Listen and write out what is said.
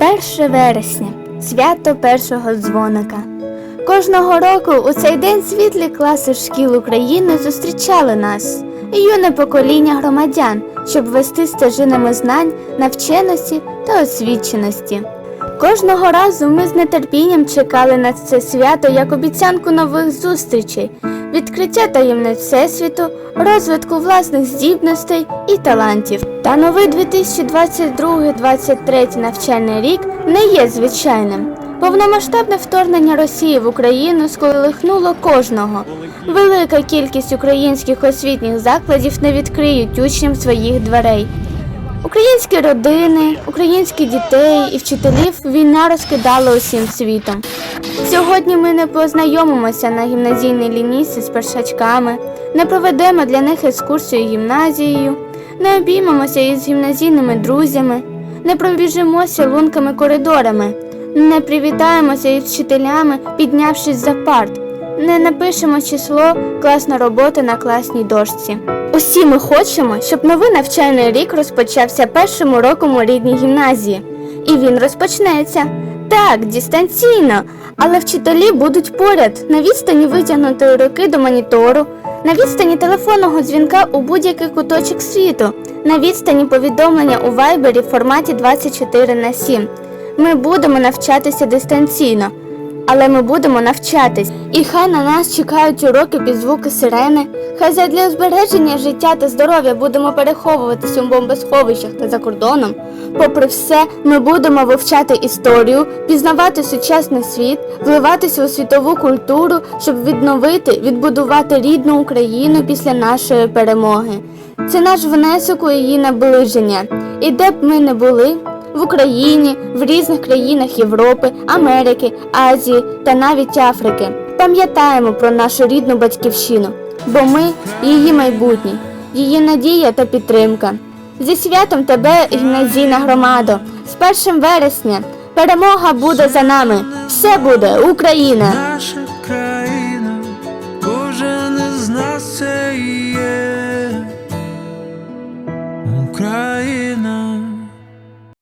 1 вересня свято першого дзвоника. Кожного року у цей день світлі класи шкіл України зустрічали нас, юне покоління громадян, щоб вести стежинами знань, навченості та освіченості. Кожного разу ми з нетерпінням чекали на це свято як обіцянку нових зустрічей, відкриття таємниць Всесвіту, розвитку власних здібностей і талантів. Та новий 2022-2023 навчальний рік не є звичайним. Повномасштабне вторгнення Росії в Україну сколихнуло кожного. Велика кількість українських освітніх закладів не відкриють учням своїх дверей. Українські родини, українських дітей і вчителів війна розкидала усім світом. Сьогодні ми не познайомимося на гімназійній лінійці з першачками, не проведемо для них екскурсію гімназією, не обіймемося із гімназійними друзями, не пробіжимося лунками коридорами, не привітаємося із вчителями, піднявшись за парт, не напишемо число класна робота на класній дошці. Усі ми хочемо, щоб новий навчальний рік розпочався першим уроком у рідній гімназії. І він розпочнеться. Так, дистанційно, але вчителі будуть поряд на відстані витягнутої руки до монітору, на відстані телефонного дзвінка у будь-який куточок світу, на відстані повідомлення у вайбері в форматі 24 на 7. Ми будемо навчатися дистанційно, але ми будемо навчатись. І хай на нас чекають уроки під звуки сирени. Хай задля збереження життя та здоров'я будемо переховуватися у бомбосховищах та за кордоном. Попри все, ми будемо вивчати історію, пізнавати сучасний світ, вливатися у світову культуру, щоб відновити, відбудувати рідну Україну після нашої перемоги. Це наш внесок у її наближення. І де б ми не були, в Україні, в різних країнах Європи, Америки, Азії та навіть Африки. Пам'ятаємо про нашу рідну батьківщину, бо ми її майбутнє, її надія та підтримка. Зі святом тебе, гімназійна громадо, з 1 вересня перемога буде за нами. Все буде Україна! Наша країна, кожен із нас це є Україна.